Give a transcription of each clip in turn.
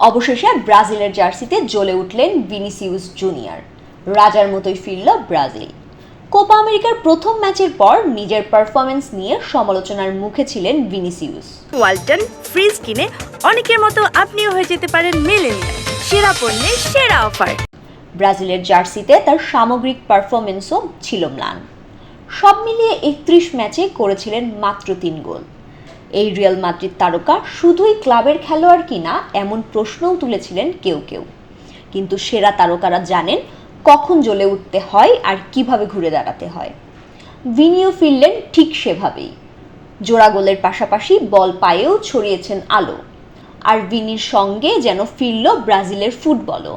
অবশেষে ব্রাজিলের জার্সিতে জ্বলে উঠলেন ভিনিসিউস জুনিয়র। রাজার মতোই ফিরল ব্রাজিল। কোপা আমেরিকার প্রথম ম্যাচের পর নিজের পারফরমেন্স নিয়ে সমালোচনার মুখে ছিলেন ভিনিসিউস। ওয়ালটন ফ্রিজ কিনে অনেকের মতো আপনিও হয়ে যেতে পারেন মিলেনিয়াল। সেরা পণ্যের সেরা অফার। ব্রাজিলের জার্সিতে তার সামগ্রিক পারফরমেন্সও ছিল ম্লান। সব মিলিয়ে একত্রিশ ম্যাচে করেছিলেন মাত্র তিন গোল। এই রিয়াল মাদ্রিদ তারকা শুধুই ক্লাবের খেলোয়াড় কিনা এমন প্রশ্নও তুলেছিলেন কেউ কেউ। কিন্তু সেরা তারকারা জানেন কখন জ্বলে উঠতে হয় আর কীভাবে ঘুরে দাঁড়াতে হয়। ভিনিও ফিরলেন ঠিক সেভাবেই। জোড়া গোলের পাশাপাশি বল পায়েও ছড়িয়েছেন আলো। আর ভিনির সঙ্গে যেন ফিরল ব্রাজিলের ফুটবলও।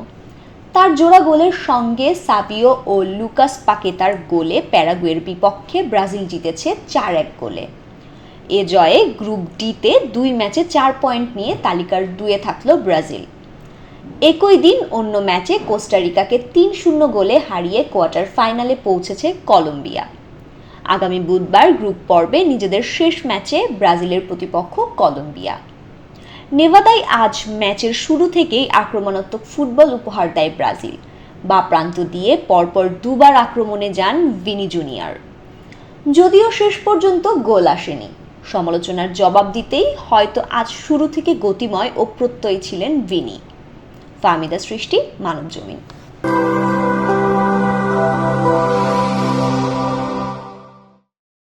তার জোড়া গোলের সঙ্গে সাবিও ও লুকাস পাকেতার গোলে প্যারাগুয়ের বিপক্ষে ব্রাজিল জিতেছে চার এক গোলে। এ জয়ে গ্রুপ ডিতে দুই ম্যাচে চার পয়েন্ট নিয়ে তালিকার দুয়ে থাকল ব্রাজিল। একই দিন অন্য ম্যাচে কোস্টারিকাকে তিন শূন্য গোলে হারিয়ে কোয়ার্টার ফাইনালে পৌঁছেছে কলম্বিয়া। আগামী বুধবার গ্রুপ পর্বে নিজেদের শেষ ম্যাচে ব্রাজিলের প্রতিপক্ষ কলম্বিয়া। নেভাদায় আজ ম্যাচের শুরু থেকেই আক্রমণাত্মক ফুটবল উপহার দেয় ব্রাজিল। বা প্রান্ত দিয়ে পরপর দুবার আক্রমণে যান ভিনি জুনিয়র। যদিও শেষ পর্যন্ত গোল আসেনি। সমালোচনার জবাব দিতেই হয়তো আজ শুরু থেকে গতিময় ও প্রত্যয়ী ছিলেন ভিনি। ফাহমিদা সৃষ্টি, মানবজমিন।